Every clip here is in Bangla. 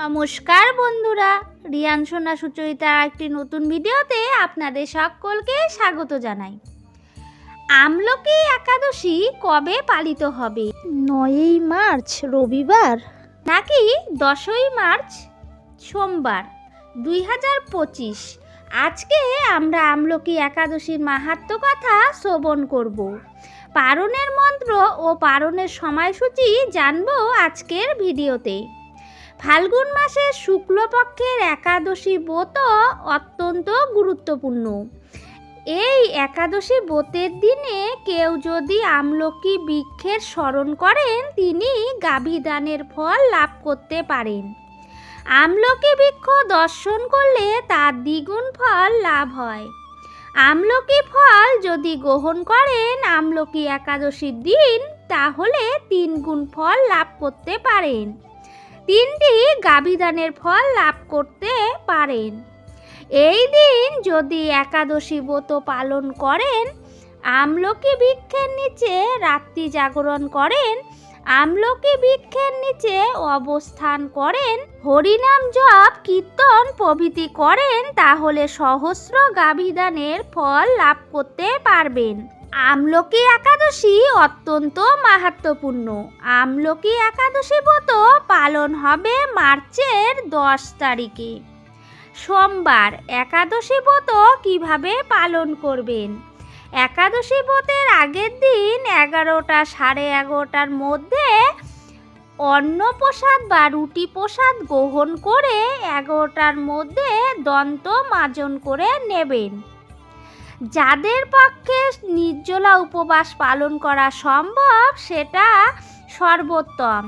নমস্কার বন্ধুরা রিয়ান সোনা সুচরিতার একটি নতুন ভিডিওতে আপনাদের সকলকে স্বাগত জানাই। আমলকি একাদশী কবে পালিত হবে? নয়ই মার্চ রবিবার। নাকি দশই মার্চ সোমবার? দুই হাজার পঁচিশ। আজকে আমরা আমলকি একাদশীর মাহাত্ম কথা শ্রবণ করব। পারণের মন্ত্র ও পারণের সময়সূচি জানব আজকের ভিডিওতে। ফাল্গুন মাসের শুক্লপক্ষের একাদশী ব্রত অত্যন্ত গুরুত্বপূর্ণ। এই একাদশী ব্রতের দিনে কেউ যদি আমলকি বৃক্ষের স্মরণ করেন, তিনি গাভীদানের ফল লাভ করতে পারেন। আমলকি বৃক্ষ দর্শন করলে তার দ্বিগুণ ফল লাভ হয়। আমলকি ফল যদি গ্রহণ করেন আমলকি একাদশীর দিন, তাহলে তিন গুণ ফল লাভ করতে পারেন। তিনটি গাভীদানের ফল লাভ করতে পারেন। এই দিন যদি একাদশী ব্রত পালন করেন, আমলকি বৃক্ষের নিচে রাত্রি জাগরণ করেন, আমলকি বৃক্ষের নিচে অবস্থান করেন, হরিনাম জপ, কীর্তন প্রভৃতি করেন, তাহলে সহস্র গাভীদানের ফল লাভ করতে পারবেন। আমলকি একাদশী অত্যন্ত মাহাত্মপূর্ণ। আমলকি একাদশী ব্রত পালন হবে মার্চের দশ তারিখে। সোমবার একাদশী ব্রত কীভাবে পালন করবেন? একাদশী ব্রতের আগের দিন এগারোটা সাড়ে এগারোটার মধ্যে অন্ন প্রসাদ বা রুটি প্রসাদ গ্রহণ করে এগারোটার মধ্যে দন্ত মাজন করে নেবেন। যাদের পক্ষে নির্জলা উপবাস পালন করা সম্ভব, সেটা সর্বোত্তম।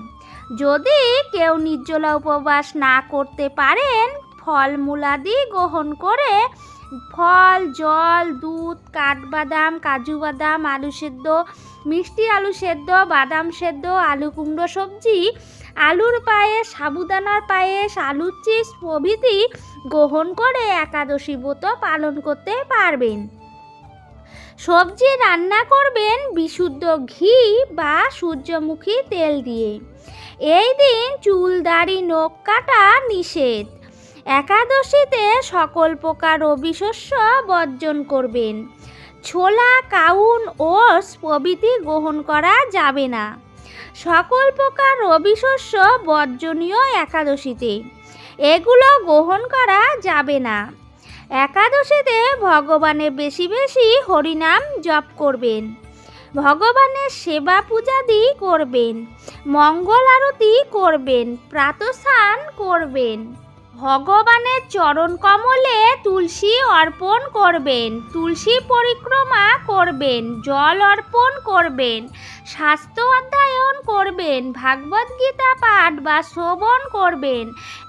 যদি কেউ নির্জলা উপবাস না করতে পারেন ফলমূলাদি গ্রহণ করে ফল, জল, দুধ, কাঠবাদাম, কাজু বাদাম, আলু সেদ্ধ, মিষ্টি আলু সেদ্ধ, বাদাম সেদ্ধ, আলু কুমড়ো সবজি, আলুর পায়েস, সাবুদানার পায়েস, আলুর চিপস প্রভৃতি গ্রহণ করে একাদশী ব্রত পালন করতে পারবেন। সবজি রান্না করবেন বিশুদ্ধ ঘি বা সূর্যমুখী তেল দিয়ে। এই দিন চুল দাড়ি নখ কাটা নিষেধ। একাদশীতে সকল প্রকার অবিশস্য বর্জন করবেন। ছোলা, কাউন ওস প্রভৃতি গ্রহণ করা যাবে না। সকল প্রকার অবিশস্য বর্জনীয় একাদশীতে। এগুলো গ্রহণ করা যাবে না। একাদশীতে ভগবানের বেশি বেশি হরিনাম জপ করবেন। ভগবানের সেবা পূজাদি করবেন। মঙ্গল আরতি করবেন। প্রাতস্নান করবেন। ভগবানের চরণ কমলে তুলসী অর্পণ করবেন, তুলসী পরিক্রমা করবেন, জল অর্পণ করবেন, স্বাস্থ্য অধ্যয়ন করবেন, ভাগবত গীতা পাঠ বা শ্রবণ করবেন,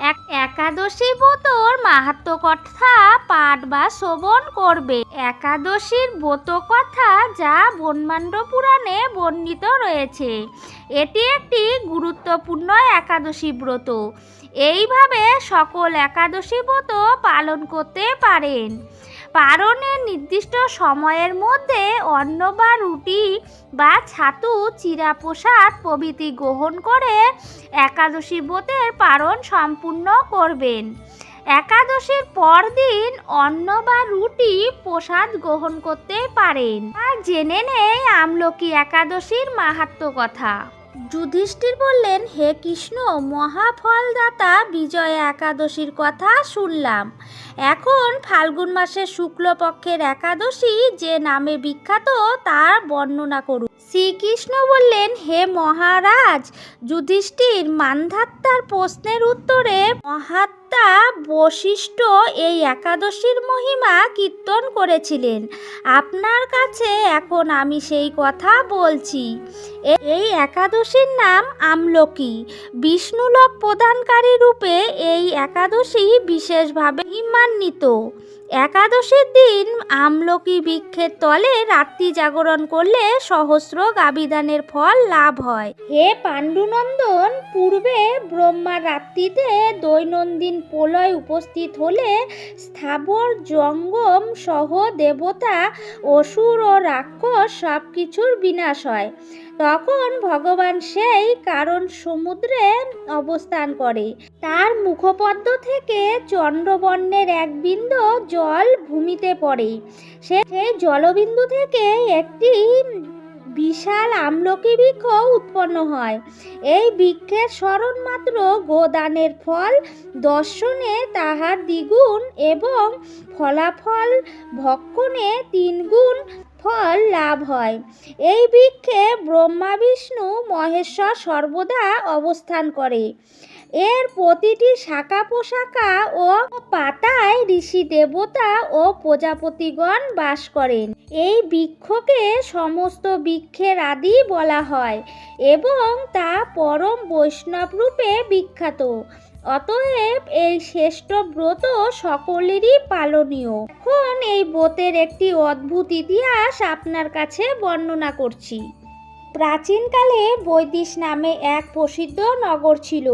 এক একাদশী ব্রতর মাহাত্ম কথা পাঠ বা শ্রবণ করবে একাদশীর ব্রত কথা যা ব্রহ্মাণ্ড পুরাণে বর্ণিত রয়েছে। এটি একটি গুরুত্বপূর্ণ একাদশী ব্রত। এইভাবে সকল একাদশী ব্রত পালন করতে পারেন। পারণের নির্দিষ্ট সময়ের মধ্যে অন্ন বা রুটি বা ছাতু চিরা প্রসাদ প্রভৃতি গ্রহণ করে একাদশী ব্রতের পারণ সম্পূর্ণ করবেন। একাদশীর পরদিন অন্ন বা রুটি প্রসাদ গ্রহণ করতে পারেন। আর জেনে নেই আমলকি একাদশীর মাহাত্ম কথা। যুধিষ্ঠির বললেন, হে কৃষ্ণ, মহাফলদাতা বিজয়া একাদশীর কথা শুনলাম। এখন ফাল্গুন মাসের শুক্লপক্ষের একাদশী যে নামে বিখ্যাত, তার বর্ণনা করুন। শ্রীকৃষ্ণ বললেন, হে মহারাজ, যুধিষ্ঠির মান্ধাত্মার প্রশ্নের উত্তরে মহাত্মা বশিষ্ঠ এই একাদশীর মহিমা কীর্তন করেছিলেন। আপনার কাছে এখন আমি সেই কথা বলছি। এই একাদশীর নাম আমলকি। বিষ্ণুলোক প্রদানকারী রূপে এই একাদশী বিশেষভাবে মহিমান্বিত একাদশীর দিন আমলকি বৃক্ষের তলে রাত্রি জাগরণ করলে সহস্র গাবিদানের ফল লাভ হয়। হে পাণ্ডুনন্দন, পূর্বে ব্রহ্মা রাত্রিতে দৈনন্দিন প্রলয় উপস্থিত হলে স্থাবর জঙ্গম সহ দেবতা, অসুর ও রাক্ষস সব কিছুর বিনাশ হয়। তখন ভগবান সেই কারণ সমুদ্রে অবস্থান করে। তার মুখপদ্ম থেকে চন্দ্রবর্ণের এক বিন্দু ভূমিতে পড়ে। সে সেই জলবিন্দু থেকে একটি বিশাল আমলকি বৃক্ষ উৎপন্ন হয়। এই বৃক্ষের স্মরণ মাত্র গোদানের ফল দর্শনে তাহার দ্বিগুণ এবং ফলাফল ভক্ষণে তিনগুণ ফল লাভ হয়। এই বৃক্ষে ব্রহ্মা, বিষ্ণু, মহেশ্বর সর্বদা অবস্থান করে। এর প্রতিটি শাখা পোশাখা ও পাতায় ঋষি দেবতা ও প্রজাপতিগণ বাস করেন। এই বৃক্ষকে সমস্ত বৃক্ষের আদি বলা হয় এবং তা পরম বৈষ্ণব রূপে বিখ্যাত। অতএব এই শ্রেষ্ঠ ব্রত সকলেরই পালনীয়। এখন এই ব্রতের একটি অদ্ভুত ইতিহাস আপনার কাছে বর্ণনা করছি। প্রাচীনকালে বৈদিশ নামে এক প্রসিদ্ধ নগর ছিল।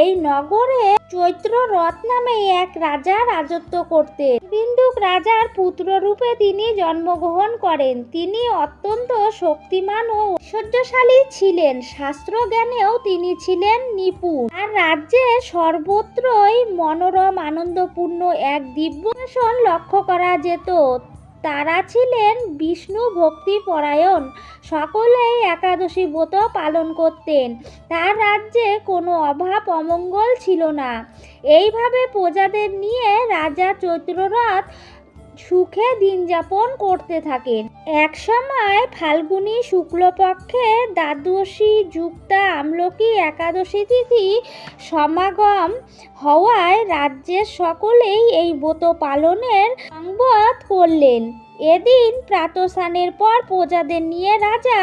এই নগরে চৈত্র রথ নামে এক রাজা রাজত্ব করতেন। বিন্দুক রাজার পুত্র রূপে তিনি জন্মগ্রহণ করেন। তিনি অত্যন্ত শক্তিমান ও ঐশ্বর্যশালী ছিলেন। শাস্ত্র জ্ঞানেও তিনি ছিলেন নিপুণ। আর রাজ্যে সর্বত্রই মনোরম, আনন্দপূর্ণ এক দিব্য লক্ষ্য করা যেত। তারা ছিলেন বিষ্ণু ভক্তি পরায়ণ সকলেই একাদশী ব্রত পালন করতেন। তার রাজ্যে কোনো অভাব অমঙ্গল ছিল না। এইভাবে প্রজাদের নিয়ে রাজা চৈত্ররথ সুখে দিন যাপন করতে থাকেন। এক সময় ফাল্গুনী শুক্লপক্ষে দ্বাদশী, যুক্তা, আমলকি, একাদশী তিথি সমাগম হওয়ায় রাজ্যের সকলেই এই ব্রত পালনের সংবাদ করলেন। এদিন প্রাতস্নানের পর প্রজাদের নিয়ে রাজা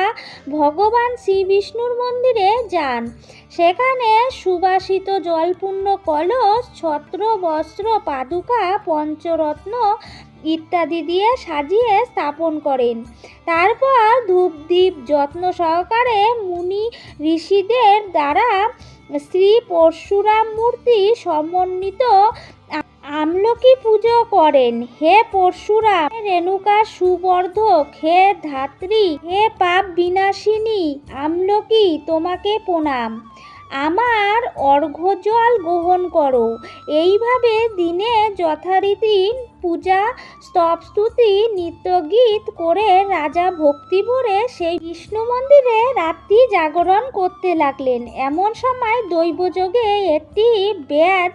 ভগবান শ্রী বিষ্ণুর মন্দিরে যান। সেখানে সুবাসিত জলপূর্ণ কলস ছত্র বস্ত্র পাদুকা, পঞ্চরত্ন ইত্যাদি দিয়ে সাজিয়ে স্থাপন করেন। তারপর ধূপদীপ যত্ন সহকারে মুনি ঋষিদের দ্বারা শ্রী পরশুরাম মূর্তি সমন্বিত আমলকি পুজো করেন। হে পরশুরাম রেণুকা সুবর্ধক, হে ধাত্রী, হে পাপ বিনাশিনী, আমলকি তোমাকে প্রণাম। আমার অর্ঘ্যজল গ্রহণ করো। এইভাবে দিনে যথারীতি পূজা, স্তবস্তুতি, নৃত্যগীত করে রাজা ভক্তি ভরে সেই বিষ্ণু মন্দিরে রাত্রি জাগরণ করতে লাগলেন। এমন সময় দৈবযোগে একটি ব্যাধ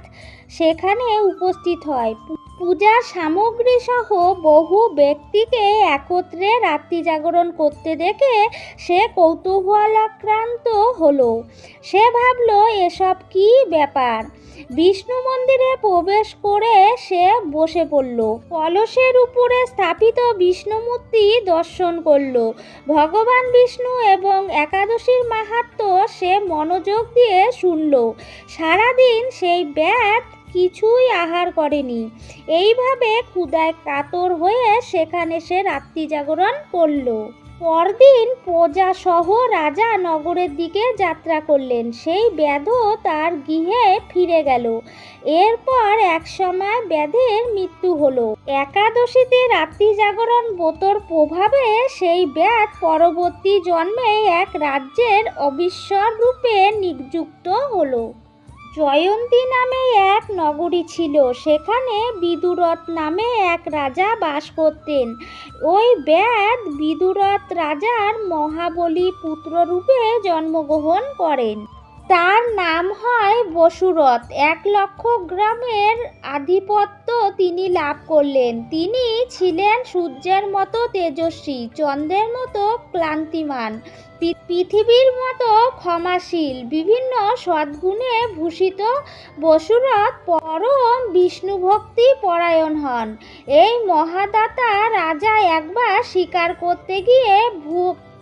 সেখানে উপস্থিত হয়। পূজার সামগ্রী সহ বহু ব্যক্তিকে একত্রে রাত্রি জাগরণ করতে দেখে সে কৌতূহলাক্রান্ত হলো। সে ভাবল, এসব কি ব্যাপার? বিষ্ণু মন্দিরে প্রবেশ করে সে বসে পড়ল। কলসের উপরে স্থাপিত বিষ্ণু মূর্তি দর্শন করল। ভগবান বিষ্ণু এবং একাদশীর মাহাত্ম্য সে মনোযোগ দিয়ে শুনল। সারাদিন সেই ব্যাধ কিছুই আহার করেনি। এইভাবে ক্ষুদায় কাতর হয়ে সেখানে সে রাত্রি জাগরণ করল। পরদিন প্রজা সহ রাজা নগরের দিকে যাত্রা করলেন। সেই ব্যাধ তার গৃহে ফিরে গেল। এরপর এক সময় ব্যাধের মৃত্যু হলো। একাদশীতে রাত্রি জাগরণ বোতর প্রভাবে সেই ব্যাধ পরবর্তী জন্মে এক রাজ্যের অবিশ্বর রূপে নিযুক্ত হলো। জয়ন্তী নামে এক নগরী ছিল। সেখানে বিদুরথ নামে এক রাজা বাস করতেন। ওই ব্যাদ বিদুরথ রাজার মহাবলী পুত্ররূপে জন্মগ্রহণ করেন। তার নাম হয় বসুরথ। এক লক্ষ গ্রামের আধিপত্য তিনি লাভ করলেন। তিনি ছিলেন সূর্যের মতো তেজস্বী, চন্দ্রের মতো ক্লান্তিমান পৃথিবীর মতো ক্ষমাশীল, বিভিন্ন সদ্গুণে ভূষিত বসুরথ পরম বিষ্ণু ভক্তি পরায়ণ হন। এই মহাদাতা রাজা একবার শিকার করতে গিয়ে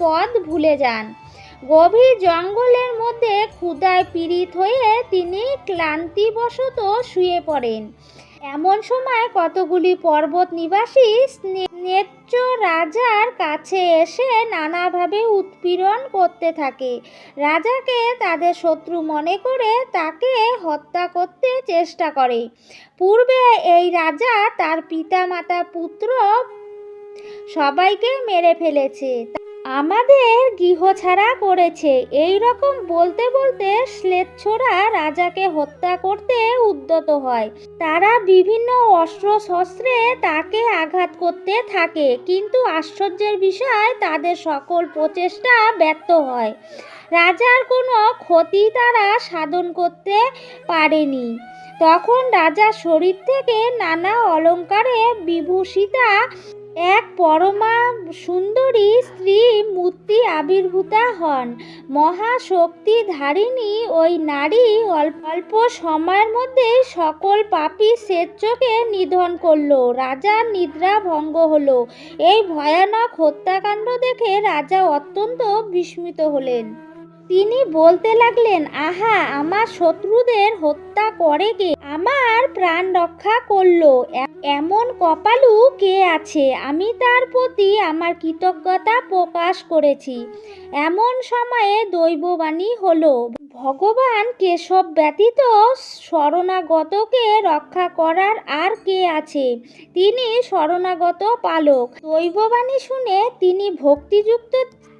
পদ ভুলে যান। গভীর জঙ্গলের মধ্যে ক্ষুদায় পীড়িত হয়ে তিনি ক্লান্তিবশত শুয়ে পড়েন। এমন সময় কতগুলি পর্বত নিবাসী নেত্র রাজার কাছে এসে নানাভাবে উৎপীড়ন করতে থাকে। রাজাকে তাদের শত্রু মনে করে তাকে হত্যা করতে চেষ্টা করে। পূর্বে এই রাজা তার পিতা মাতা পুত্র সবাইকে মেরে ফেলেছে। আমাদের গৃহ ছাড়া করেছে। এই রকম বলতে বলতে শ্লেচ্ছরা রাজাকে হত্যা করতে উদ্যত হয়। তারা বিভিন্ন অস্ত্র শস্ত্রে তাকে আঘাত করতে থাকে, কিন্তু আশ্চর্যের বিষয়, তাদের সকল প্রচেষ্টা ব্যর্থ হয়। রাজার কোনো ক্ষতি তারা সাধন করতে পারেনি। তখন রাজার শরীর থেকে নানা অলঙ্কারে বিভূষিতা এক পরমা সুন্দরী স্ত্রী মূর্তি আবির্ভূতা হন। মহাশক্তি ধারিণী ওই নারী অল্প অল্প সময়ের মধ্যেই সকল পাপী শ্বেতচকে নিধন করল। রাজার নিদ্রা ভঙ্গ হলো। এই ভয়ানক হত্যাকাণ্ড দেখে রাজা অত্যন্ত বিস্মিত হলেন। তিনি বলতে লাগলেন, আহা, আমার শত্রুদের হত্যা করে কে? আমার প্রাণ রক্ষা করল। এমন কপালু কে আছে? আমি তার প্রতি আমার কৃতজ্ঞতা প্রকাশ করেছি। এমন সময়ে দৈববাণী হলো। ভগবান কেশব ব্যতীত শরণাগতকে রক্ষা করার আর কে আছে? তিনি শরণাগত পালক। দৈববাণী শুনে তিনি ভক্তিযুক্ত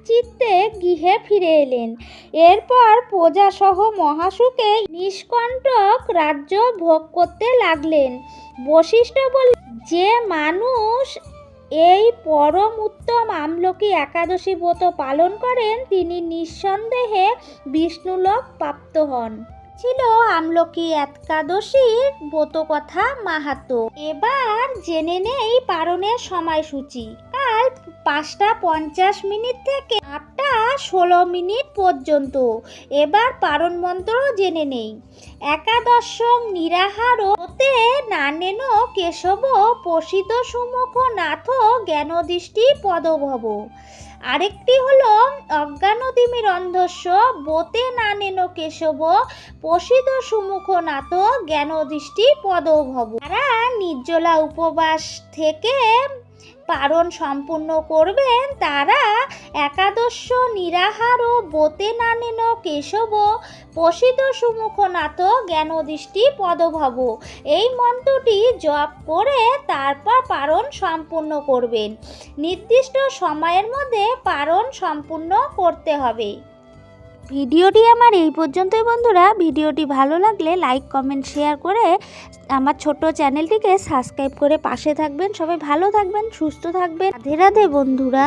চিত্তে গৃহে ফিরে এলেন। এরপর প্রজাসহ মহাসুখে নিষ্কণ্টক রাজ্য ভোগ করতে লাগলেন। বশিষ্ঠ বল যে মানুষ এই পরম উত্তম আমলকি একাদশী ব্রত পালন করেন, তিনি নিঃসন্দেহে বিষ্ণুলোক প্রাপ্ত হন। ছিল আমলকি একাদশীর ব্রত কথা মাহাত্ম এবার জেনে নেই পারণের সময়সূচি। কাল পাঁচটা পঞ্চাশ মিনিট থেকে আটটা ষোলো মিনিট পর্যন্ত। এবার পারণ মন্ত্র জেনে নেই। একাদশ নিরাহার হতে নানেন কেশব প্রসিত সুমুখ নাথ জ্ঞানদৃষ্টি পদভব। আরেকটি হলো অজ্ঞানদিমির অন্ধস্য বোতে নানেন কেশব প্রসিত সুমুখ নাথ জ্ঞানদৃষ্টি পদভব। তারা নির্জলা উপবাস থেকে পারণ সম্পূর্ণ করবেন তারা একাদশ নিরাহার ও বোতে নানেন কেশব প্রসিদ্ধ সুমুখনাথ জ্ঞানদৃষ্টি পদভব। এই মন্ত্রটি জপ করে তারপর পারণ সম্পূর্ণ করবেন। নির্দিষ্ট সময়ের মধ্যে পারণ সম্পূর্ণ করতে হবে। ভিডিওটি আমার এই পর্যন্তই বন্ধুরা। ভিডিওটি ভালো লাগলে লাইক কমেন্ট শেয়ার করে আমার ছোট চ্যানেলটিকে সাবস্ক্রাইব করে পাশে থাকবেন। সবাই ভালো থাকবেন, সুস্থ থাকবেন। রাধে রাধে বন্ধুরা।